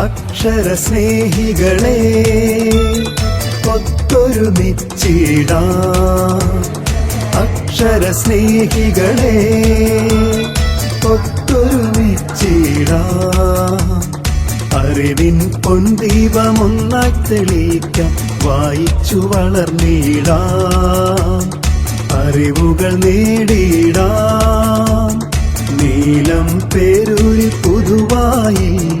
അക്ഷര സ്നേഹികളെ ഒത്തൊരുമിച്ചിടാ. അക്ഷര സ്നേഹികളെ ഒത്തൊരുമിച്ചിടാ. അറിവിൻ പൊൻദീപമൊന്നായി തെളിയിക്കാം വായിച്ചു വളർന്നിടാം. അറിവുകൾ നേടിയിടാം. നീലം പേരൂരി പുതുവായി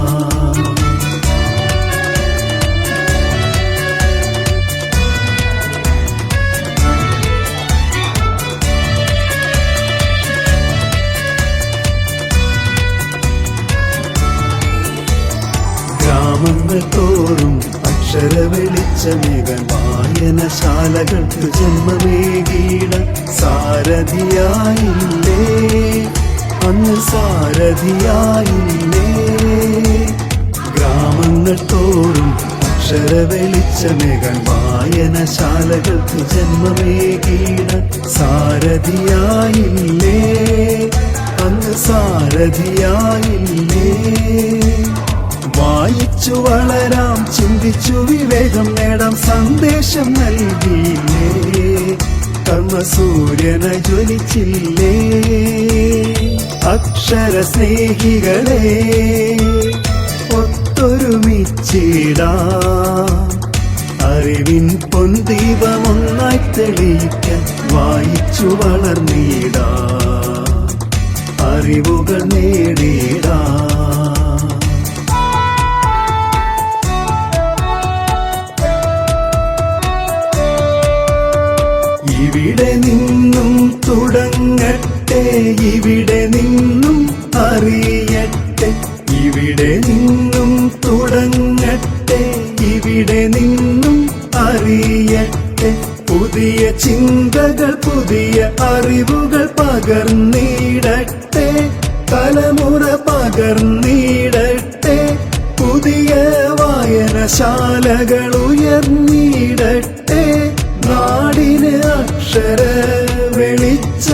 ഗ്രാമങ്ങൾ തോറും അക്ഷര വെളിച്ചമേകൻ വായനശാലകൾക്ക് ജന്മമേകീട സാരഥിയായില്ലേ? അന്ന് സാരഥിയായില്ലേ? ഗ്രാമങ്ങൾ തോറും അക്ഷര വെളിച്ചമേകൻ വായനശാലകൾക്ക് ജന്മമേകീട സാരഥിയായില്ലേ? അന്ന് സാരഥിയായില്ലേ വായിച്ചു വളരാം ചിന്തിച്ചു വിവേകം നേടാം സന്ദേശം നൽകിയില്ലേ? കർമ്മസൂര്യന ജ്വലിച്ചില്ലേ? അക്ഷര സ്നേഹികളെ ഒത്തൊരുമിച്ചിടാം. അറിവിൻ പൊന്തീപമൊന്നായി തെളിയിക്കാൻ വായിച്ചു വളർന്നിടാം. അറിവുകൾ നേടിടാം. ഇവിടെ നിന്നും തുടങ്ങട്ടെ ഇവിടെ നിന്നും അറിയട്ടെ. ഇവിടെ നിന്നും തുടങ്ങട്ടെ ഇവിടെ നിന്നും അറിയട്ടെ. പുതിയ ചിന്തകൾ പുതിയ അറിവുകൾ പകർന്നിടട്ടെ. തലമുറ പകർന്നിടട്ടെ. പുതിയ വായനശാലകൾ ഉയർന്നിടട്ടെ. അക്ഷര വെളിച്ചമാകട്ടെ